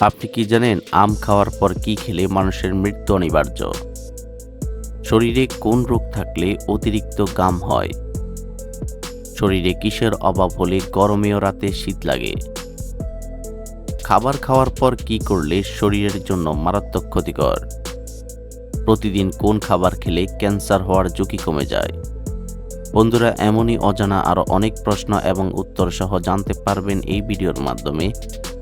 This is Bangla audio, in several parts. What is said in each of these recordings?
আপনি কি জানেন আম খাওয়ার পর কি খেলে মানুষের মৃত্যু অনিবার্য? শরীরে কোন রোগ থাকলে অতিরিক্ত গাম হয়? শরীরে কিসের অভাব হলে গরমেও রাতে শীত লাগে? খাবার খাওয়ার পর কি করলে শরীরের জন্য মারাত্মক ক্ষতিকর? প্রতিদিন কোন খাবার খেলে ক্যান্সার হওয়ার ঝুঁকি কমে যায়? বন্ধুরা, এমনই অজানা আরও অনেক প্রশ্ন এবং উত্তর সহ জানতে পারবেন এই ভিডিওর মাধ্যমে।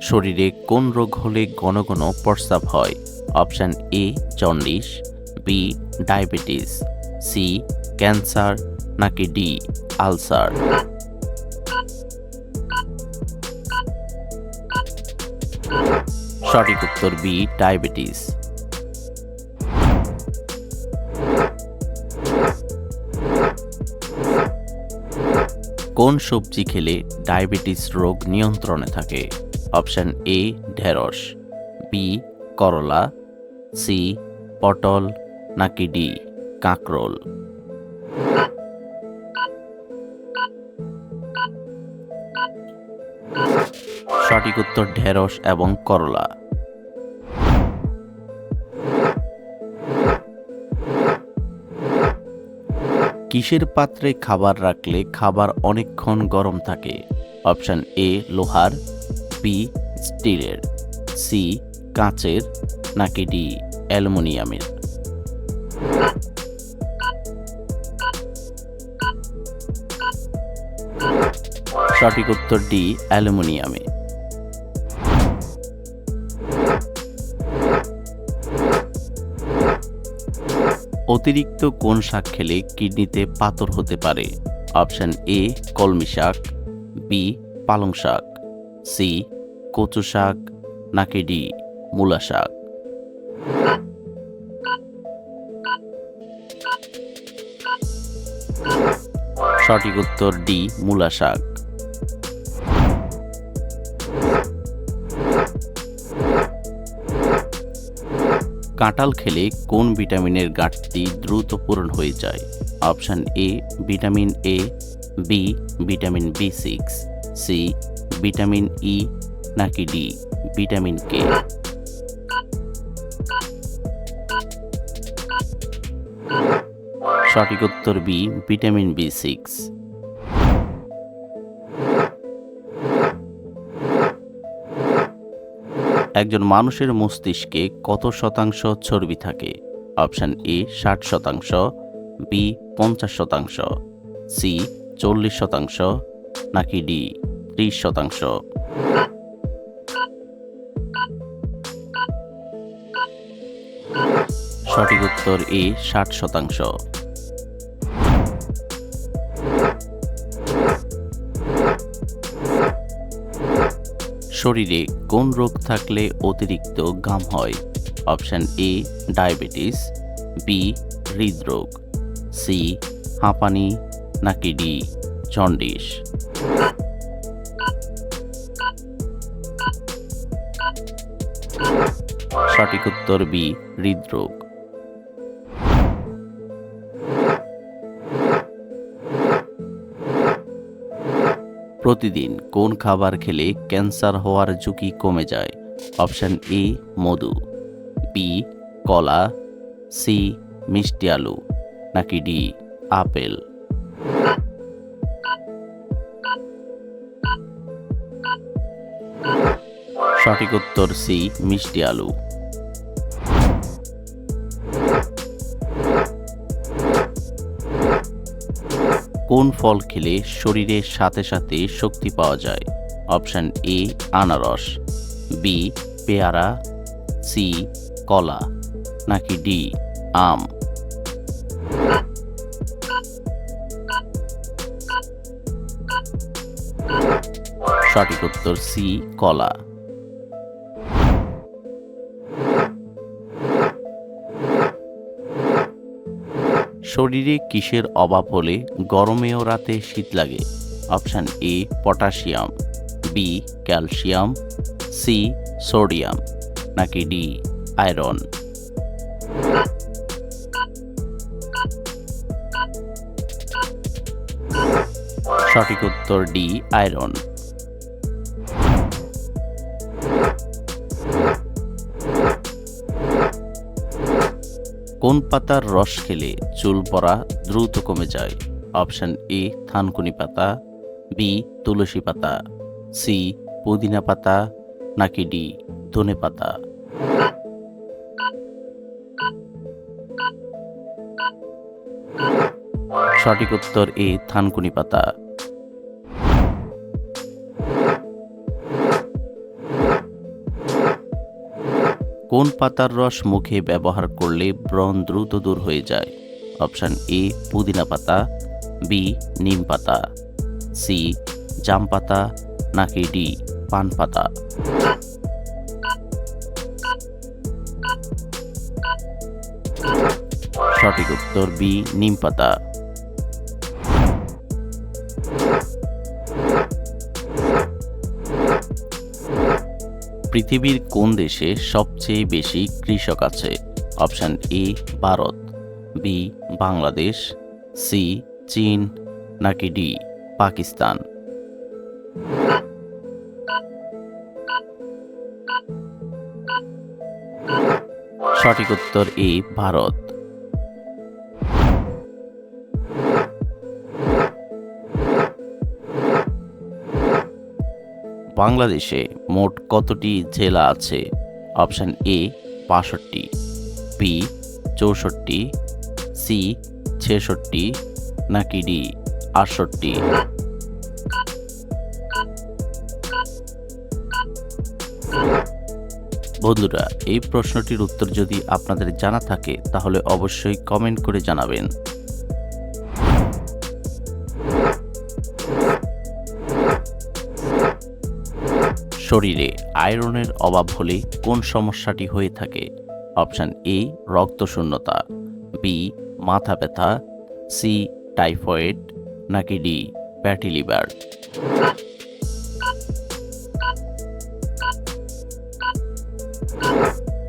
শরীরে কোন রোগ হলে ঘন ঘন প্রস্রাব হয়? Option A jaundice B diabetes C cancer, নাকি ডি আলসার। সঠিক উত্তর বি ডায়াবেটিস। কোন সবজি খেলে ডায়াবেটিস রোগ নিয়ন্ত্রণে থাকে? অপশান এ, ঢেঁড়স, বি, করলা, সি, পটল, নাকি ডি, কাঁকরোল। সঠিক উত্তর ঢেঁড়স এবং করলা। কিসের পাত্রে খাবার রাখলে খাবার অনেকক্ষণ গরম থাকে? অপশান এ, লোহার বি স্টিলের, সি কাঁচের, নাকি ডি অ্যালুমিনিয়ামের? সঠিক উত্তর ডি অ্যালুমিনিয়ামে। অতিরিক্ত কোন শাক খেলে কিডনিতে পাথর হতে পারে? অপশান এ কলমি শাক, বি পালং শাক। সি, কচু শাক নাকি ডি, মূলা শাক? সঠিক উত্তর ডি, মূলা শাক। কাঁঠাল খেলে কোন ভিটামিনের ঘাটতি দ্রুত পূরণ হয়ে যায়? Option A, vitamin A, B, vitamin B six, C vitamin E নাকি ডি ভিটামিন কে সঠিক উত্তর বি ভিটামিন বি সিক্স একজন মানুষের মস্তিষ্কে কত শতাংশ চর্বি থাকে? অপশান এ ষাট শতাংশ বি পঞ্চাশ শতাংশ সি চল্লিশ শতাংশ, নাকি ডি ত্রিশ শতাংশ। সঠিক উত্তর এ, ষাট শতাংশ। শরীরে কোন রোগ থাকলে অতিরিক্ত ঘাম হয়? অপশান এ, ডায়াবেটিস, বি, হৃদরোগ, সি, হাঁপানি, নাকি ডি, জন্ডিস। সঠিক উত্তর বি, হৃদরোগ। প্রতিদিন কোন খাবার খেলে ক্যান্সার হওয়ার ঝুঁকি কমে যায়? অপশান এ, মধু। বি, কলা। সি, মিষ্টি আলু। নাকি ডি, আপেল। সঠিক উত্তর সি, মিষ্টি আলু। কোন ফল খেলে শরীরের সাথে সাথে শক্তি পাওয়া যায়? অপশান এ, আনারস। বি, পেয়ারা। সি, কলা। নাকি ডি, আম। সঠিক উত্তর সি, কলা। শরীরে কিসের অভাব হলে গরমেও রাতে শীত লাগে। Option A, potassium B calcium C sodium, নাকি ডি আয়রন। সঠিক উত্তর ডি আয়রন। কোন পাতার রস খেলে চুল পড়া দ্রুত কমে যায়। অপশন এ, থানকুনি পাতা, বি, তুলসী পাতা, সি, পুদিনা পাতা, নাকি ডি, ধনে পাতা। সঠিক উত্তর এ, থানকুনি পাতা। পাতার রস মুখে ব্যবহার করলে ব্রণ দ্রুত দূর হয়ে যায়। অপশান এ পুদিনা পাতা বি নিম পাতা সি জাম পাতা, নাকি ডি পান পাতা। সঠিক উত্তর বি নিম পাতা। পৃথিবীর কোন দেশে সবচেয়ে বেশি কৃষক আছে? Option A, Bharat, B, Bangladesh, C, চীন, নাকি ডি, পাকিস্তান? সঠিক উত্তর এ, ভারত। বাংলাদেশে মোট কতটি জেলা আছে? অপশান এ, বাষট্টি, বি, চৌষট্টি, সি, ছেষট্টি, নাকি ডি, আটষট্টি? বন্ধুরা, এই প্রশ্নটির উত্তর যদি আপনাদের জানা থাকে, তাহলে অবশ্যই কমেন্ট করে জানাবেন। শরীরে আয়রনের অভাব হলে কোন সমস্যাটি হয়ে থাকে? অপশান এ, রক্তশূন্যতা। বি, মাথা ব্যথা। C, typhoid. নাকি ডি প্যাটি লিভার।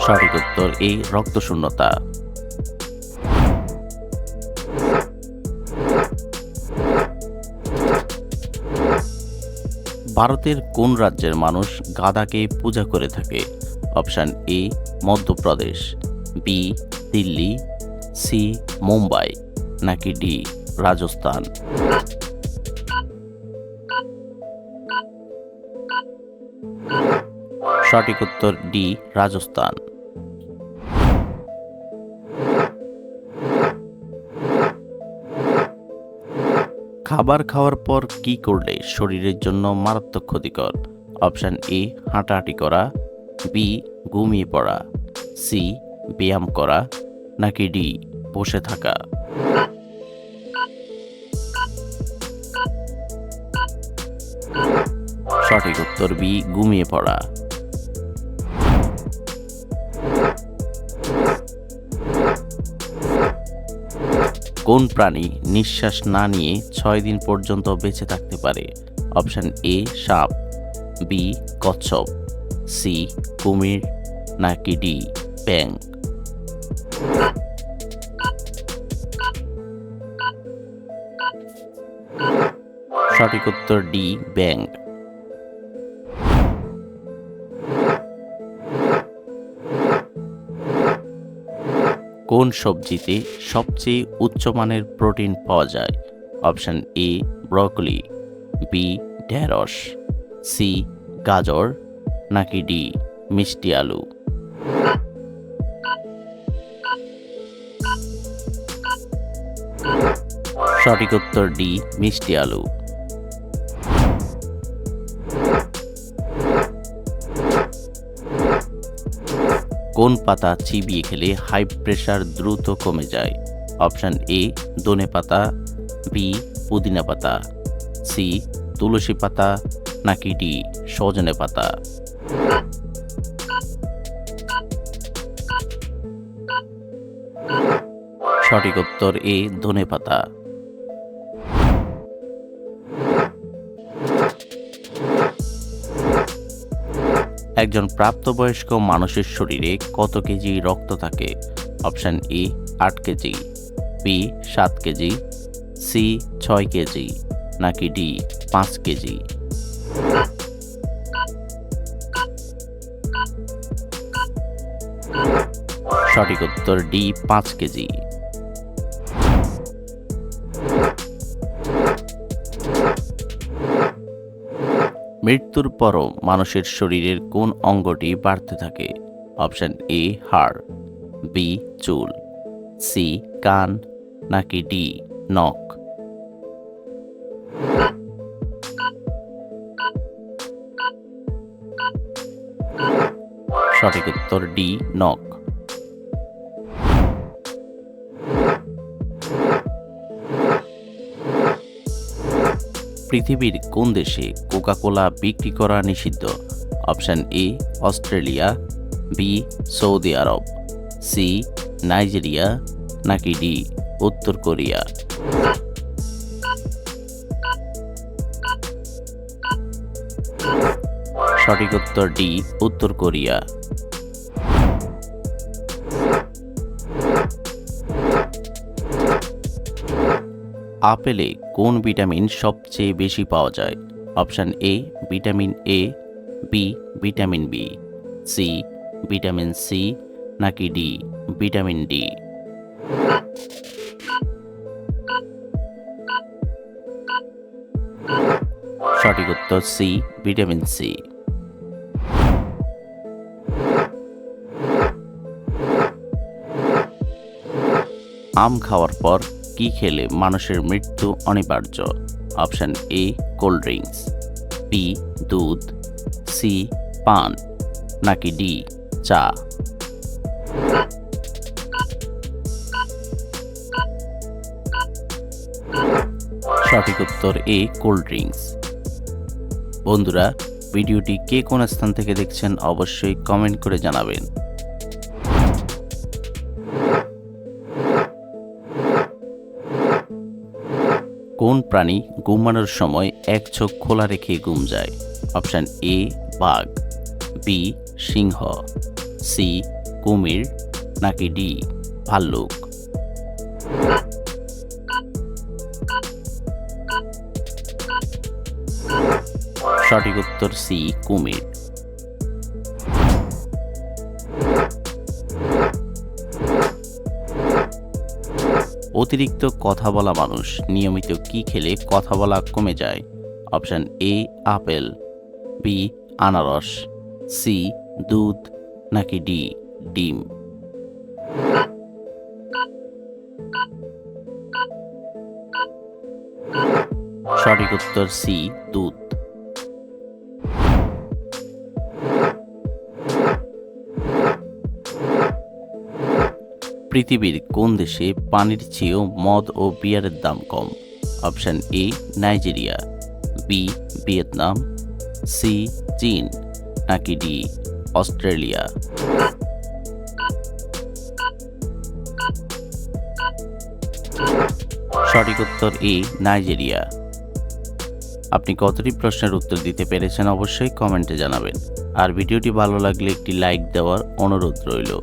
সঠিক উত্তর এ, রক্তশূন্যতা। ভারতের কোন রাজ্যের মানুষ গাদাকে পূজা করে থাকে? Option A, Madhya Pradesh, B, Delhi, C, Mumbai, নাকি ডি, রাজস্থান? সঠিক উত্তর ডি, রাজস্থান। খাবার খাওয়ার পর কি করলে শরীরের জন্য মারাত্মক ক্ষতিকর? অপশান এ হাঁটাহাঁটি করা। বি ঘুমিয়ে পড়া। সি ব্যায়াম করা। নাকি ডি বসে থাকা। সঠিক উত্তর বি ঘুমিয়ে পড়া। কোন প্রাণী নিঃশ্বাস না নিয়ে ছয় দিন পর্যন্ত বেঁচে থাকতে পারে? অপশান এ, সাপ, বি, কচ্ছপ, সি, কুমির, নাকি ডি ব্যাং সঠিক উত্তর ডি ব্যাং কোন সবজিতে সবচেয়ে উচ্চমানের প্রোটিন পাওয়া যায়? অপশান এ, ব্রকলি, বি, ঢেঁড়স, সি, গাজর, নাকি ডি, মিষ্টি আলু? সঠিক উত্তর ডি, মিষ্টি আলু। কোন পাতা চিবিয়ে খেলে হাই প্রেশার দ্রুত কমে যায়? অপশান এ দনে পাতা বি পুদিনা পাতা সি তুলসী পাতা, নাকি ডি সজনে পাতা? সঠিক উত্তর এ ধনেপাতা একজন প্রাপ্তবয়স্ক মানুষের শরীরে কত কেজি রক্ত থাকে? অপশান ই আট কেজি, বি, সাত কেজি, সি, ছয় কেজি, নাকি ডি, পাঁচ কেজি? সঠিক উত্তর ডি, পাঁচ কেজি। মৃত্যুর পরও মানুষের শরীরের কোন অঙ্গটি বাড়তে থাকে? অপশন এ, হাড়, বি, চুল, সি, কান, নাকি ডি, নখ? সঠিক উত্তর ডি, নখ। পৃথিবীর কোন দেশে কোকাকোলা বিক্রি করা নিষিদ্ধ? Option A, Australia, B, Saudi Arab, C, Nigeria, নাকি ডি, উত্তর কোরিয়া? সঠিক উত্তর ডি, উত্তর কোরিয়া। আপেলে কোন ভিটামিন সবচেয়ে বেশি পাওয়া যায়? Option A vitamin A B vitamin B C vitamin C নাকি ডি ভিটামিন ডি সঠিক উত্তর সি ভিটামিন সি আম খাওয়ার পর কি খেলে মানুষের মৃত্যু অনিবার্য? Option A, cold drinks, B, দুধ, সি, পান, নাকি ডি, চা? সঠিক উত্তর এ, কোল্ড ড্রিঙ্কস। বন্ধুরা, ভিডিওটি কে কোন স্থান থেকে দেখছেন অবশ্যই কমেন্ট করে জানাবেন। কোন প্রাণী ঘুমানোর সময় এক চোখ খোলা রেখে ঘুম যায়। অপশান এ বাঘ। বি সিংহ। সি কুমির। নাকি ডি ভাল্লুক। সঠিক উত্তর সি কুমির। অতিরিক্ত কথা বলা মানুষ নিয়মিত কি খেলে কথা বলা কমে যায়? অপশান এ, আপেল, বি, আনারস, সি, দুধ, নাকি ডি, ডিম? সঠিক উত্তর সি, দুধ। পৃথিবীর কোন দেশে পানির চেয়েও মদ ও বিয়ারের দাম কম? Option A Nigeria. B Vietnam. C চীন। নাকি ডি অস্ট্রেলিয়া। সঠিক উত্তর এ নাইজেরিয়া। আপনি কতটি প্রশ্নের উত্তর দিতে পেরেছেন অবশ্যই কমেন্টে জানাবেন। আর ভিডিওটি ভালো লাগলে একটি লাইক দেওয়ার অনুরোধ রইল।